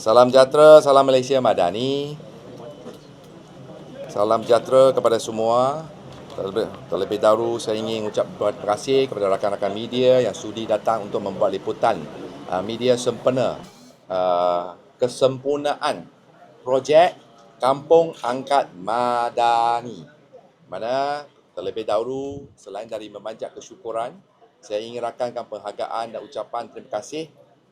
Salam sejahtera, salam Malaysia Madani. Salam sejahtera kepada semua. Terlebih, terlebih dahulu saya ingin ucap terima kasih kepada rakan-rakan media yang sudi datang untuk membuat liputan uh, media sempena uh, kesempurnaan projek Kampung Angkat Madani. Mana terlebih dahulu selain dari memanjat kesyukuran, saya ingin rakankan penghargaan dan ucapan terima kasih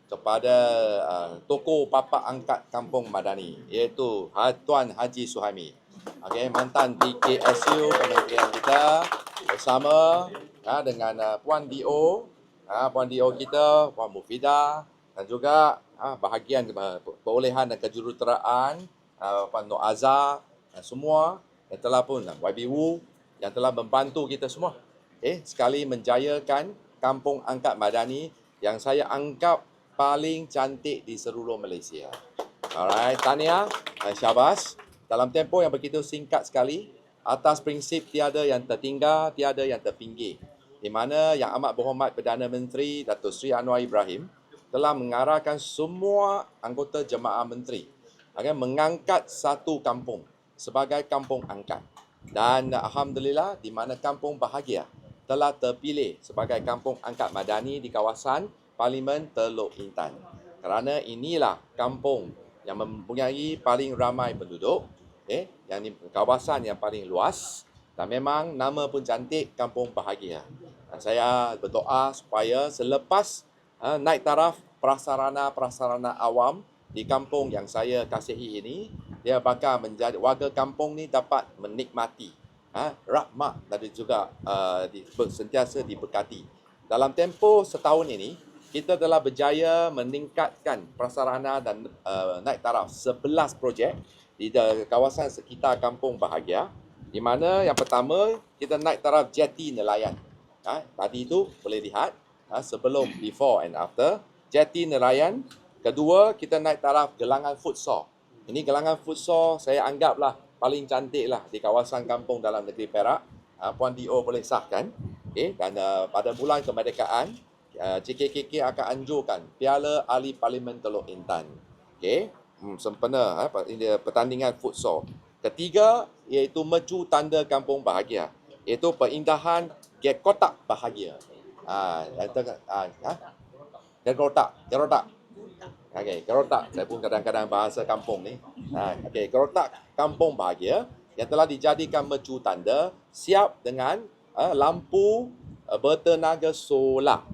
kepada uh, tokoh Papa Angkat Kampung Madani iaitu Tuan Haji Suhaimi. Okey, mantan PKSU kementerian kita bersama uh, dengan uh, Puan DO, uh, Puan DO kita, Puan Mufida dan juga uh, bahagian perolehan dan kejuruteraan uh, Puan Nur Azhar dan semua yang telah pun YB Wu yang telah membantu kita semua. Eh, sekali menjayakan Kampung Angkat Madani yang saya anggap paling cantik di seluruh Malaysia. Alright, Tania, Syabas. Dalam tempoh yang begitu singkat sekali, atas prinsip tiada yang tertinggal, tiada yang terpinggir. Di mana Yang Amat Berhormat Perdana Menteri Datuk Seri Anwar Ibrahim telah mengarahkan semua anggota jemaah menteri akan mengangkat satu kampung sebagai kampung angkat. Dan Alhamdulillah di mana kampung bahagia telah terpilih sebagai kampung angkat madani di kawasan Parlimen Teluk Intan. Kerana inilah kampung yang mempunyai paling ramai penduduk, eh, yang di kawasan yang paling luas dan memang nama pun cantik Kampung Bahagia. Dan saya berdoa supaya selepas uh, naik taraf prasarana-prasarana awam di kampung yang saya kasihi ini, dia bakal menjadi warga kampung ni dapat menikmati uh, rahmat dan juga uh, di, sentiasa diberkati. Dalam tempoh setahun ini, kita telah berjaya meningkatkan prasarana dan uh, naik taraf 11 projek di kawasan sekitar Kampung Bahagia di mana yang pertama kita naik taraf jeti nelayan. Ha, tadi itu boleh lihat ha, sebelum before and after jeti nelayan. Kedua kita naik taraf gelangan futsal. Ini gelangan futsal saya anggaplah paling cantik lah di kawasan kampung dalam negeri Perak. Ha, Puan DO boleh sahkan. Okay, dan uh, pada bulan kemerdekaan CKKK akan anjurkan Piala Ahli Parlimen Teluk Intan. Okey, hmm, sempena uh, pertandingan futsal. Ketiga iaitu meju tanda kampung bahagia, iaitu perindahan gate kotak bahagia. Ah, ah, gate kotak, kotak. Okey, gerotak. Saya pun kadang-kadang bahasa kampung ni. Ha, okey, gerotak kampung bahagia yang telah dijadikan meju tanda siap dengan uh, lampu uh, bertenaga solar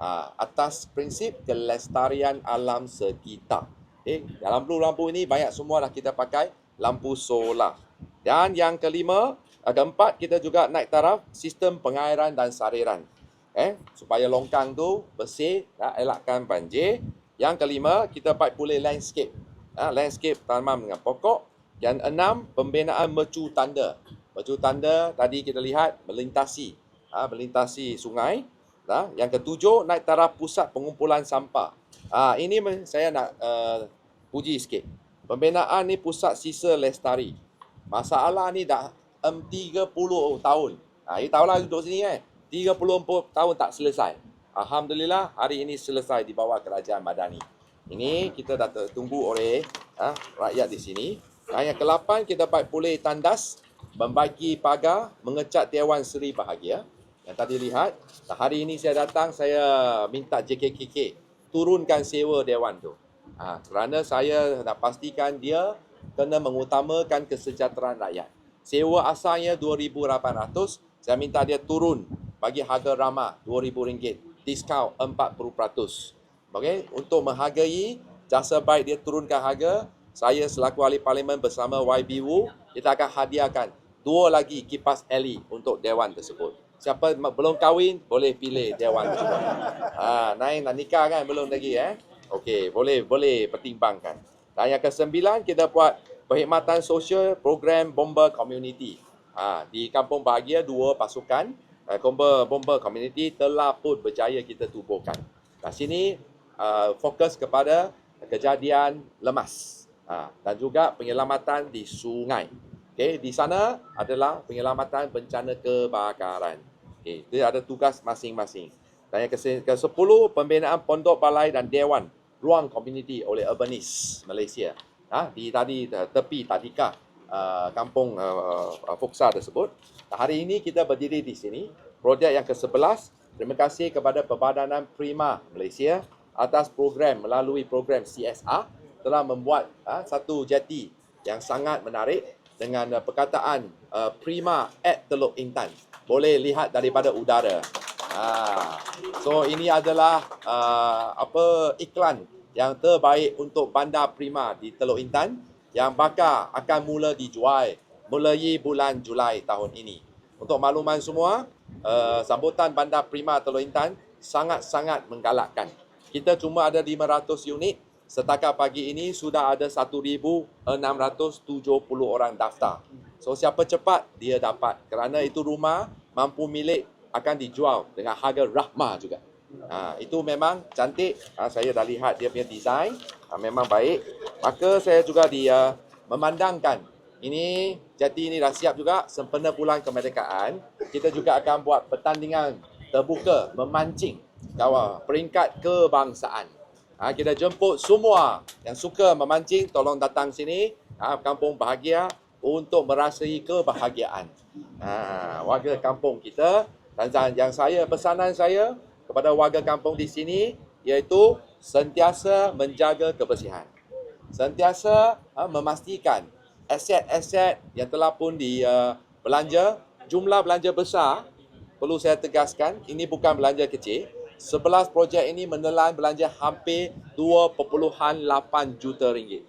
ha, atas prinsip kelestarian alam sekitar. Eh, dalam lampu-lampu ini banyak semua dah kita pakai lampu solar. Dan yang kelima, eh, keempat kita juga naik taraf sistem pengairan dan sariran. Eh, supaya longkang tu bersih, ya, elakkan banjir. Yang kelima, kita buat pulih landscape. Ha, landscape tanaman dengan pokok. Yang enam, pembinaan mercu tanda. Mercu tanda tadi kita lihat melintasi, ha, melintasi sungai. Ha? Yang ketujuh, naik taraf pusat pengumpulan sampah. Ha, ini saya nak uh, puji sikit. Pembinaan ni pusat sisa lestari. Masalah ni dah um, 30 tahun. Ha, you tahulah duduk sini kan. Eh? 30 tahun tak selesai. Alhamdulillah hari ini selesai di bawah kerajaan Madani. Ini kita dah tunggu oleh ha, rakyat di sini. Ha, yang ke-8 kita buat pulih tandas, membagi pagar, mengecat Dewan Seri Bahagia. Yang tadi lihat, hari ini saya datang, saya minta JKKK turunkan sewa dewan tu. Ha, kerana saya nak pastikan dia kena mengutamakan kesejahteraan rakyat. Sewa asalnya RM2,800, saya minta dia turun bagi harga ramah RM2,000, diskaun 40%. Okay? Untuk menghargai jasa baik dia turunkan harga, saya selaku ahli parlimen bersama YB Wu, kita akan hadiahkan dua lagi kipas LED untuk dewan tersebut. Siapa belum kahwin boleh pilih dewan juga. Ha, naik nak nikah kan belum lagi eh. Okey, boleh boleh pertimbangkan. Dan yang kesembilan kita buat perkhidmatan sosial program Bomber Community. Ha, di Kampung Bahagia dua pasukan uh, Bomber Bomber Community telah pun berjaya kita tubuhkan. Di sini uh, fokus kepada kejadian lemas ha, dan juga penyelamatan di sungai. Okay, di sana adalah penyelamatan bencana kebakaran. Okay, dia ada tugas masing-masing. Dan yang ke-10, pembinaan pondok balai dan dewan ruang komuniti oleh urbanis Malaysia. Ha, di tadi tepi Tadika, uh, kampung uh, Foksa tersebut. Hari ini kita berdiri di sini, projek yang ke-11. Terima kasih kepada Perbadanan Prima Malaysia atas program melalui program CSR telah membuat uh, satu jeti yang sangat menarik dengan uh, perkataan uh, Prima at Teluk Intan. Boleh lihat daripada udara. Ha. So ini adalah uh, apa iklan yang terbaik untuk Bandar Prima di Teluk Intan yang bakal akan mula dijual mulai bulan Julai tahun ini. Untuk makluman semua, uh, sambutan Bandar Prima Teluk Intan sangat-sangat menggalakkan. Kita cuma ada 500 unit Setakat pagi ini sudah ada 1,670 orang daftar. So siapa cepat dia dapat. Kerana itu rumah mampu milik akan dijual dengan harga rahmah juga. Ha, itu memang cantik. Ha, saya dah lihat dia punya design. Ha, memang baik. Maka saya juga dia memandangkan ini jati ini dah siap juga sempena pulang kemerdekaan. Kita juga akan buat pertandingan terbuka memancing kawal peringkat kebangsaan. Ha, kita jemput semua yang suka memancing, tolong datang sini, ha, kampung bahagia untuk merasai kebahagiaan. Ha, warga kampung kita dan yang saya pesanan saya kepada warga kampung di sini iaitu sentiasa menjaga kebersihan. Sentiasa ha, memastikan aset-aset yang telah pun di uh, jumlah belanja besar perlu saya tegaskan ini bukan belanja kecil 11 projek ini menelan belanja hampir 2.8 juta ringgit.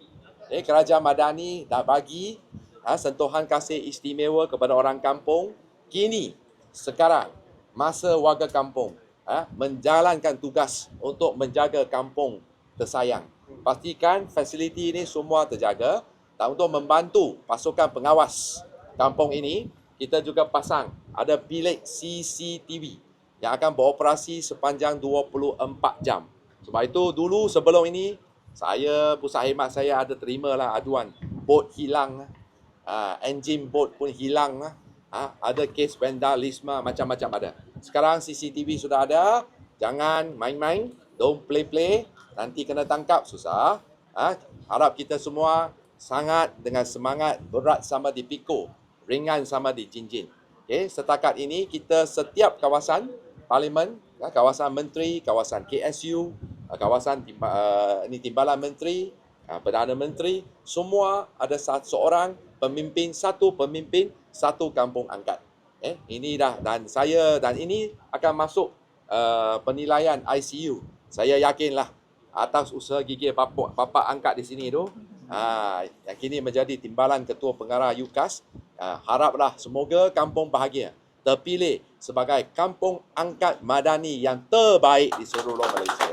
Eh, Kerajaan Madani dah bagi ha, sentuhan kasih istimewa kepada orang kampung. Kini, sekarang, masa warga kampung ha, menjalankan tugas untuk menjaga kampung tersayang. Pastikan fasiliti ini semua terjaga dan untuk membantu pasukan pengawas kampung ini, kita juga pasang ada bilik CCTV yang akan beroperasi sepanjang 24 jam. Sebab itu dulu sebelum ini saya pusat khidmat saya ada terimalah aduan bot hilang uh, engine bot pun hilang uh, ada kes vandalisme macam-macam ada. Sekarang CCTV sudah ada. Jangan main-main, don't play-play, nanti kena tangkap susah. Uh, harap kita semua sangat dengan semangat berat sama di Piko, ringan sama di Jinjin. Okay, setakat ini kita setiap kawasan Parlimen, ya, kawasan menteri, kawasan KSU, uh, kawasan uh, ini timbalan menteri, uh, perdana menteri, semua ada satu seorang pemimpin, satu pemimpin, satu kampung angkat. Eh, ini dah dan saya dan ini akan masuk uh, penilaian ICU. Saya yakinlah atas usaha gigi bapa bapa angkat di sini tu, uh, yang kini menjadi timbalan ketua pengarah UKAS, uh, haraplah semoga kampung bahagia terpilih sebagai kampung angkat madani yang terbaik di seluruh Malaysia.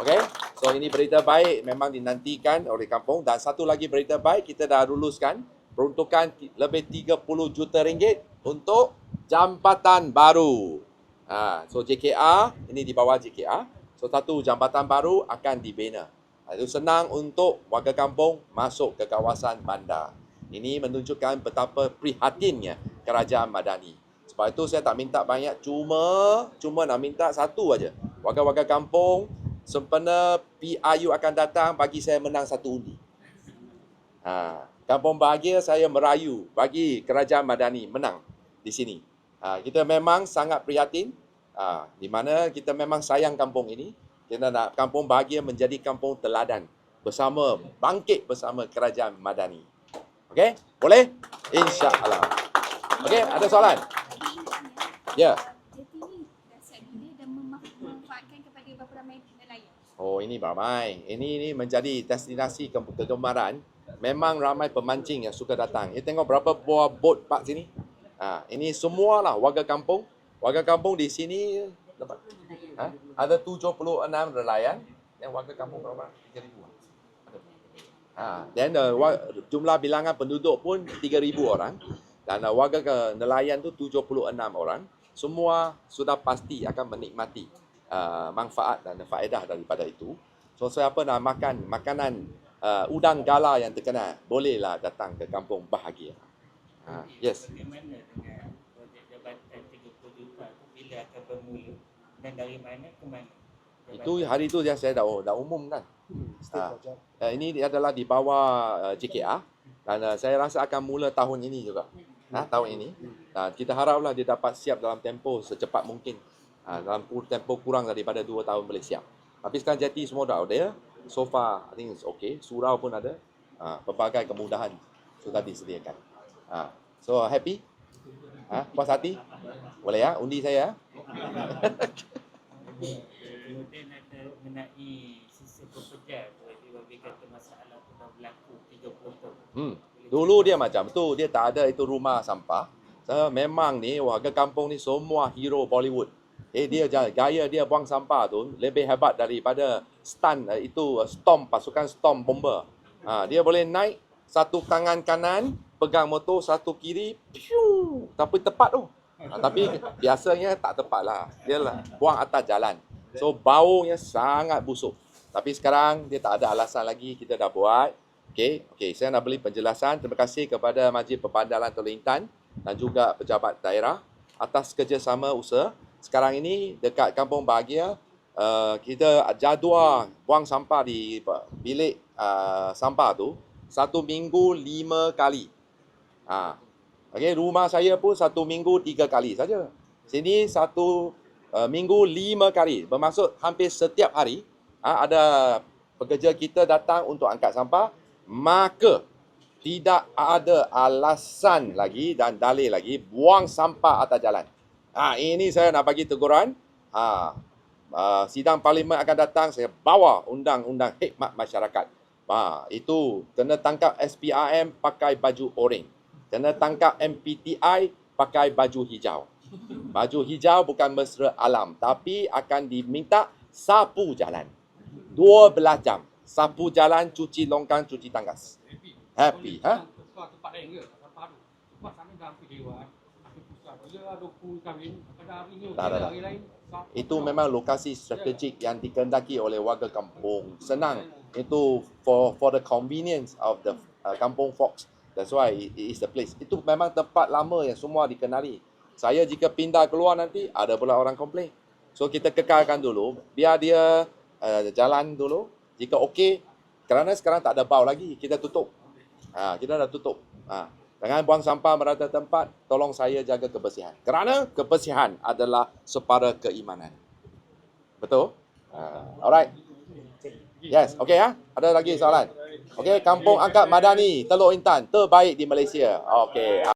Okey, so ini berita baik memang dinantikan oleh kampung dan satu lagi berita baik kita dah luluskan peruntukan lebih 30 juta ringgit untuk jambatan baru. Ha, so JKR ini di bawah JKR. So satu jambatan baru akan dibina. Ha, itu senang untuk warga kampung masuk ke kawasan bandar. Ini menunjukkan betapa prihatinnya kerajaan Madani. Sebab itu saya tak minta banyak, cuma cuma nak minta satu aja. Warga-warga kampung sempena PIU akan datang bagi saya menang satu undi. Ha, kampung bahagia saya merayu bagi kerajaan Madani menang di sini. Ha, kita memang sangat prihatin ha, di mana kita memang sayang kampung ini. Kita nak kampung bahagia menjadi kampung teladan bersama bangkit bersama kerajaan Madani. Okey? Boleh? InsyaAllah. Okey, ada soalan? Ya. Oh, ini ramai. Ini ini menjadi destinasi kegemaran. Memang ramai pemancing yang suka datang. Ya, tengok berapa buah bot pak sini. Ha, ini semualah warga kampung. Warga kampung di sini dapat. Ha? Ada 76 nelayan. Yang warga kampung berapa? 3,000. Ha, dan uh, jumlah bilangan penduduk pun 3,000 orang dan uh, warga ke nelayan tu 76 orang. Semua sudah pasti akan menikmati uh, manfaat dan faedah daripada itu. So siapa nak makan makanan uh, udang gala yang terkenal, bolehlah datang ke kampung bahagia. Ha, yes. Bagaimana dengan projek jabatan 30 juta bila akan bermula dan dari mana ke mana? Itu hari itu dia saya dah dah umumkan. State Ah. project. Uh, ini adalah di bawah uh, JKR dan uh, saya rasa akan mula tahun ini juga. Ha, tahun ini. Uh, kita haraplah dia dapat siap dalam tempoh secepat mungkin. Uh, dalam tempoh kurang daripada 2 tahun boleh siap. Tapi sekarang jeti semua dah ada. So far, I think it's okay. Surau pun ada. Uh, pelbagai kemudahan sudah disediakan. Uh, so happy? Ha, puas hati? Boleh ya? Undi saya ya? Kemudian ada mengenai sisa pekerja Wabi-wabi kata masalah tu dah berlaku 30 tahun Hmm. Dulu dia macam tu, dia tak ada itu rumah sampah. So, memang ni warga kampung ni semua hero Bollywood. Eh dia gaya dia buang sampah tu lebih hebat daripada stun eh, itu eh, storm pasukan storm bomber. Ha, dia boleh naik satu tangan kanan pegang motor satu kiri piu tapi tepat tu. Ha, tapi biasanya tak tepat lah. Dia lah buang atas jalan. So baunya sangat busuk. Tapi sekarang dia tak ada alasan lagi kita dah buat. Okey, okey, saya nak beri penjelasan. Terima kasih kepada Majlis Perbandaran Teluk Intan dan juga pejabat daerah atas kerjasama usaha. Sekarang ini dekat Kampung Bahagia uh, kita jadual buang sampah di bilik uh, sampah tu satu minggu lima kali. Ha. Okey, rumah saya pun satu minggu tiga kali saja. Sini satu uh, minggu lima kali. Bermaksud hampir setiap hari ha, ada pekerja kita datang untuk angkat sampah, maka tidak ada alasan lagi dan dalil lagi buang sampah atas jalan. Ha, ini saya nak bagi teguran. Ha, uh, sidang parlimen akan datang, saya bawa undang-undang hikmat masyarakat. Ha, itu kena tangkap SPRM pakai baju oranye. Kena tangkap MPTI pakai baju hijau. Baju hijau bukan mesra alam tapi akan diminta sapu jalan. 12 jam. Sapu jalan, cuci longkang, cuci tanggas. Happy, ha? Tempat lain ke? Tempat sana dah hampir dewan. Ni okey Tak, tak, Itu memang lokasi strategik yang dikendaki oleh warga kampung. Senang. Itu for for the convenience of the uh, kampung folks. That's why it, it is the place. Itu memang tempat lama yang semua dikenali. Saya jika pindah keluar nanti, ada pula orang komplain. So kita kekalkan dulu, biar dia uh, jalan dulu. Jika okey, kerana sekarang tak ada bau lagi, kita tutup. Ha, kita dah tutup. Ha. Jangan buang sampah merata tempat, tolong saya jaga kebersihan. Kerana kebersihan adalah separa keimanan. Betul? Ha. Alright. Yes, okey ya. Ada lagi soalan? Okey, Kampung Angkat Madani, Teluk Intan, terbaik di Malaysia. Okey.